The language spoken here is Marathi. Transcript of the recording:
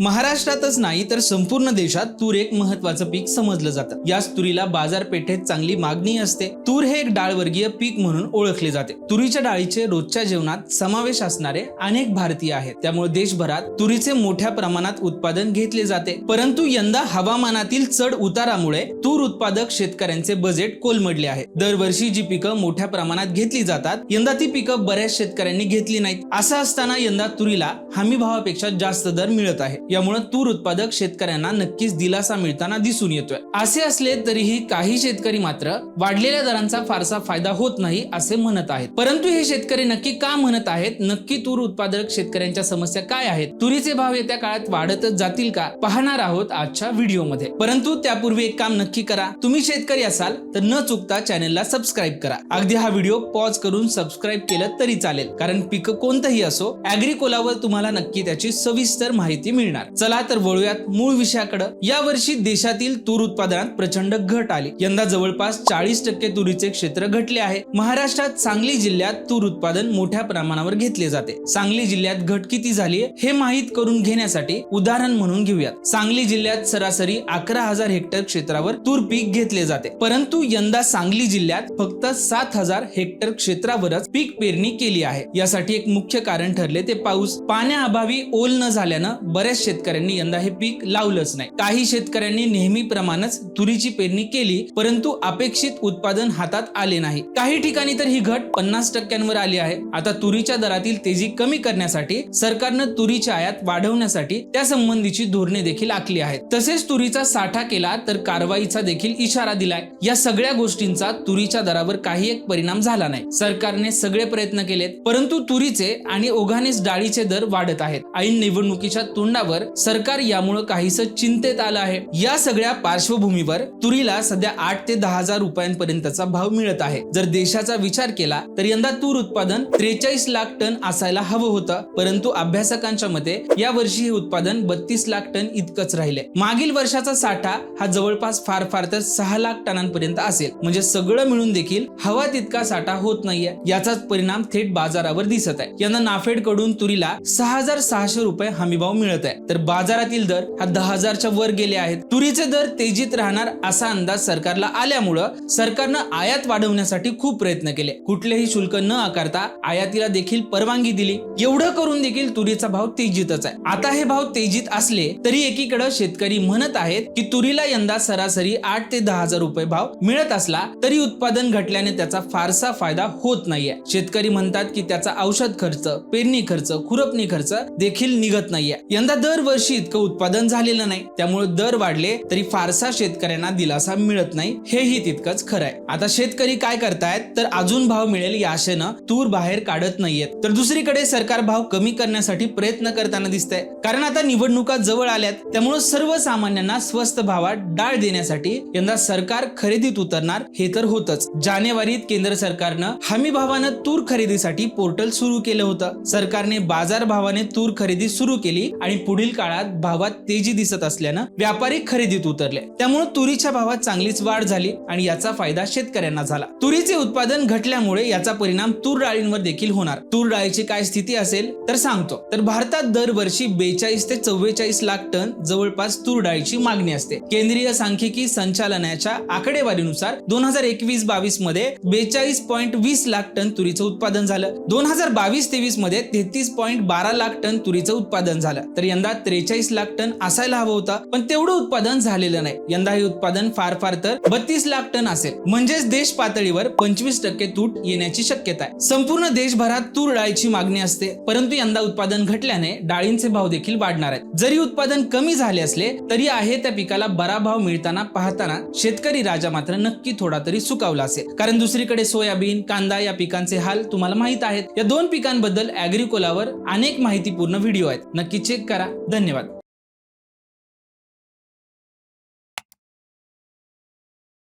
महाराष्ट्रातच नाही तर संपूर्ण देशात तूर एक महत्वाचं पीक समजलं जातं. याच तुरीला बाजारपेठेत चांगली मागणी असते. तूर हे एक डाळवर्गीय पीक म्हणून ओळखले जाते. तुरीच्या डाळीचे रोजच्या जेवणात समावेश असणारे अनेक भारतीय आहेत. त्यामुळे देशभरात तुरीचे मोठ्या प्रमाणात उत्पादन घेतले जाते. परंतु यंदा हवामानातील चढ उतारामुळे तूर उत्पादक शेतकऱ्यांचे बजेट कोलमडले आहे. दरवर्षी जी पिकं मोठ्या प्रमाणात घेतली जातात यंदा ती पिकं बऱ्याच शेतकऱ्यांनी घेतली नाहीत. असं असताना यंदा तुरीला हमी भावापेक्षा जास्त दर मिळत आहे. यामुळे तूर उत्पादक शेतकऱ्यांना नक्कीच दिलासा मिळताना दिसून येतोय. असे असले तरीही काही शेतकरी मात्र वाढलेल्या दरांचा फारसा फायदा होत नाही असे म्हणत आहेत. परंतु हे शेतकरी नक्की का म्हणत आहेत? नक्की तूर उत्पादक शेतकऱ्यांच्या समस्या काय आहेत? तुरीचे भाव येत्या काळात वाढतच जातील का? पाहणार आहोत आजच्या व्हिडिओमध्ये. परंतु त्यापूर्वी एक काम नक्की करा. तुम्ही शेतकरी असाल तर न चुकता चॅनेलला सबस्क्राईब करा. अगदी हा व्हिडिओ पॉज करून सबस्क्राईब केलं तरी चालेल. कारण पिकं कोणतंही असो अॅग्रिकोलावर तुम्हाला नक्की त्याची सविस्तर माहिती मिळणार. चला तर वळूयात मूळ विषयाकडे. या वर्षी देशातील तूर उत्पादनात प्रचंड घट आली. यंदा जवळपास चाळीस टक्के तुरीचे क्षेत्र घटले आहे. महाराष्ट्रात सांगली जिल्ह्यात तूर उत्पादन मोठ्या प्रमाणावर घेतले जाते. सांगली जिल्ह्यात घट किती झाली हे माहीत करून घेण्यासाठी उदाहरण म्हणून घेऊयात. सांगली जिल्ह्यात सरासरी अकरा हजार हेक्टर क्षेत्रावर तूर पीक घेतले जाते. परंतु यंदा सांगली जिल्ह्यात फक्त सात हजार हेक्टर क्षेत्रावरच पीक पेरणी केली आहे. यासाठी एक मुख्य कारण ठरले ते पाऊस. पाण्याअभावी ओल न झाल्यानं बऱ्याच शेतकऱ्यांनी यंदा हे पीक लावलंच नाही. काही शेतकऱ्यांनी नेहमीप्रमाणेच तुरीची पेरणी केली परंतु अपेक्षित उत्पादन हातात आले नाही. काही ठिकाणी तर ही घट पन्नास टक्क्यांवर आली आहे. आता तुरीच्या दरातील तेजी कमी करण्यासाठी सरकारनं तुरीची आयात वाढवण्यासाठी त्या संबंधीची धोरणे देखील आखली आहेत. तसेच तुरीचा साठा केला तर कारवाईचा देखील इशारा दिलाय. या सगळ्या गोष्टींचा तुरीच्या दरावर काही एक परिणाम झाला नाही. सरकारने सगळे प्रयत्न केलेत परंतु तुरीचे आणि ओघानेच डाळीचे दर वाढत आहेत. ऐन निवडणुकीच्या तोंडावर सरकार यामुळे काहीस चिंतेत आलं आहे. या सगळ्या पार्श्वभूमीवर तुरीला सध्या आठ ते दहा हजार रुपयांपर्यंतचा भाव मिळत आहे. जर देशाचा विचार केला तर यंदा तूर उत्पादन त्रेचाळीस लाख टन असायला हवं होतं. परंतु अभ्यासकांच्या मते या वर्षी हे उत्पादन बत्तीस लाख टन इतकंच राहिले. मागील वर्षाचा साठा हा जवळपास फार फार तर सहा लाख टनांपर्यंत असेल. म्हणजे सगळं मिळून देखील हवा तितका साठा होत नाहीये. याचाच परिणाम थेट बाजारावर दिसत आहे. यंदा नाफेडकडून तुरीला सहा हजार सहाशे रुपये हमीभाव मिळत आहे. तर बाजारातील दर हा दहा हजारच्या वर गेले आहेत. तुरीचे दर तेजीत राहणार असा अंदाज सरकारला आल्यामुळं सरकारनं आयात वाढवण्यासाठी खूप प्रयत्न केले. कुठलेही शुल्क न आकारता आयातीला देखील परवानगी दिली. एवढं करून देखील तुरीचा भाव तेजीतच आहे. आता हे भाव तेजीत असले तरी एकीकडे शेतकरी म्हणत आहेत की तुरीला यंदा सरासरी आठ ते दहा हजार रुपये भाव मिळत असला तरी उत्पादन घटल्याने त्याचा फारसा फायदा होत नाहीये. शेतकरी म्हणतात की त्याचा औषध खर्च पेरणी खर्च खुरपणी खर्च देखील निघत नाहीये. यंदा दर दरवर्षी इतकं उत्पादन झालेलं नाही. त्यामुळे दर वाढले तरी फारसा शेतकऱ्यांना दिलासा मिळत नाही. हेही तितकंच खरं आहे आता शेतकरी काय करतायत? तर अजून भाव मिळेल या आशेनं तूर बाहेर काढत नाहीयेत. तर दुसरीकडे सरकार भाव कमी करण्यासाठी प्रयत्न करताना दिसतंय. कारण आता निवडणुका जवळ आल्यात. त्यामुळे सर्वसामान्यांना स्वस्त भावात डाळ देण्यासाठी यंदा सरकार खरेदीत उतरणार हे तर होतच. जानेवारीत केंद्र सरकारनं हमी भावानं तूर खरेदीसाठी पोर्टल सुरू केलं होतं. सरकारने बाजार भावाने तूर खरेदी सुरू केली आणि पुढील पुढील काळात भावात तेजी दिसत असल्यानं व्यापारी खरेदीत उतरले. त्यामुळे तुरीच्या भावात चांगलीच वाढ झाली आणि याचा फायदा शेतकऱ्यांना झाला. तुरीचे उत्पादन घटल्यामुळे याचा परिणाम तूर डाळींवर देखील होणार. तूर डाळीची काय स्थिती असेल तर सांगतो. तर भारतात दरवर्षी बेचाळीस ते चव्वेचाळीस लाख टन जवळपास तूर डाळीची मागणी असते. केंद्रीय सांख्यिकी संचालनाच्या आकडेवारीनुसार दोन हजार एकवीस बावीसमध्ये बेचाळीस पॉईंट वीस लाख टन तुरीचं उत्पादन झालं. दोन हजार बावीस तेवीसमध्ये तेहतीस पॉईंट बारा लाख टन तुरीचं उत्पादन झालं. तर यंदा त्रेचाळीस लाख टन असायला हवं होता पण तेवढं उत्पादन झालेलं नाही. यंदा हे उत्पादन फार फार तर बत्तीस लाख टन असेल. म्हणजेच देश पातळीवर पंचवीस टक्के तूट येण्याची शक्यता आहे. संपूर्ण देशभरात तूर डाळीची मागणी असते परंतु यंदा उत्पादन घटल्याने डाळींचे भाव देखील वाढणार आहेत. जरी उत्पादन कमी झाले असले तरी आहे त्या पिकाला बरा भाव मिळताना पाहताना शेतकरी राजा मात्र नक्की थोडा तरी सुकावला असेल. कारण दुसरीकडे सोयाबीन कांदा या पिकांचे हाल तुम्हाला माहीत आहेत. या दोन पिकांबद्दल अॅग्रिकोलावर अनेक माहितीपूर्ण व्हिडिओ आहेत. नक्की चेक करा. धन्यवाद.